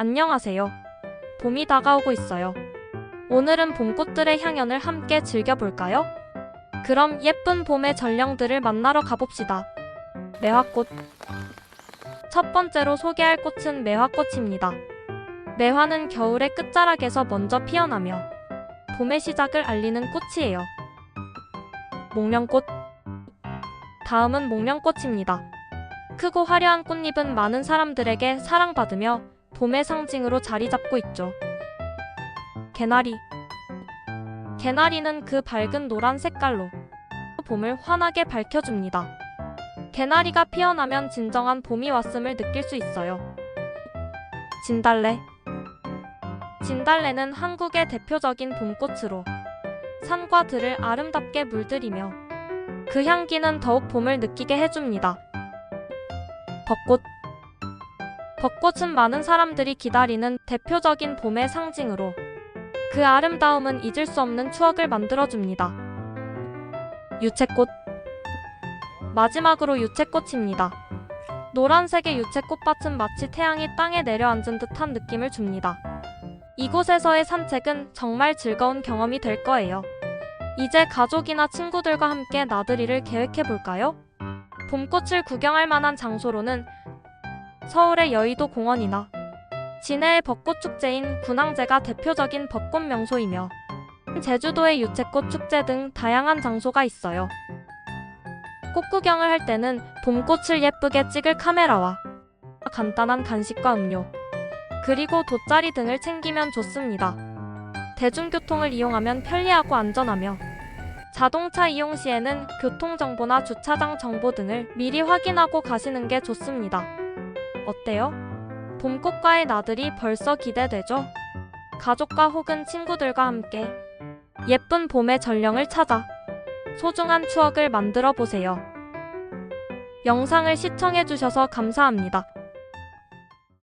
안녕하세요. 봄이 다가오고 있어요. 오늘은 봄꽃들의 향연을 함께 즐겨볼까요? 그럼 예쁜 봄의 전령들을 만나러 가봅시다. 매화꽃. 첫 번째로 소개할 꽃은 매화꽃입니다. 매화는 겨울의 끝자락에서 먼저 피어나며 봄의 시작을 알리는 꽃이에요. 목련꽃. 다음은 목련꽃입니다. 크고 화려한 꽃잎은 많은 사람들에게 사랑받으며 봄의 상징으로 자리 잡고 있죠. 개나리. 개나리는 그 밝은 노란 색깔로 봄을 환하게 밝혀줍니다. 개나리가 피어나면 진정한 봄이 왔음을 느낄 수 있어요. 진달래. 진달래는 한국의 대표적인 봄꽃으로 산과 들을 아름답게 물들이며 그 향기는 더욱 봄을 느끼게 해줍니다. 벚꽃. 벚꽃은 많은 사람들이 기다리는 대표적인 봄의 상징으로 그 아름다움은 잊을 수 없는 추억을 만들어줍니다. 유채꽃. 마지막으로 유채꽃입니다. 노란색의 유채꽃밭은 마치 태양이 땅에 내려앉은 듯한 느낌을 줍니다. 이곳에서의 산책은 정말 즐거운 경험이 될 거예요. 이제 가족이나 친구들과 함께 나들이를 계획해 볼까요? 봄꽃을 구경할 만한 장소로는 서울의 여의도 공원이나 진해의 벚꽃 축제인 군항제가 대표적인 벚꽃 명소이며 제주도의 유채꽃 축제 등 다양한 장소가 있어요. 꽃 구경을 할 때는 봄꽃을 예쁘게 찍을 카메라와 간단한 간식과 음료, 그리고 돗자리 등을 챙기면 좋습니다. 대중교통을 이용하면 편리하고 안전하며 자동차 이용 시에는 교통정보나 주차장 정보 등을 미리 확인하고 가시는 게 좋습니다. 어때요? 봄꽃과의 나들이 벌써 기대되죠? 가족과 혹은 친구들과 함께 예쁜 봄의 전령을 찾아 소중한 추억을 만들어 보세요. 영상을 시청해주셔서 감사합니다.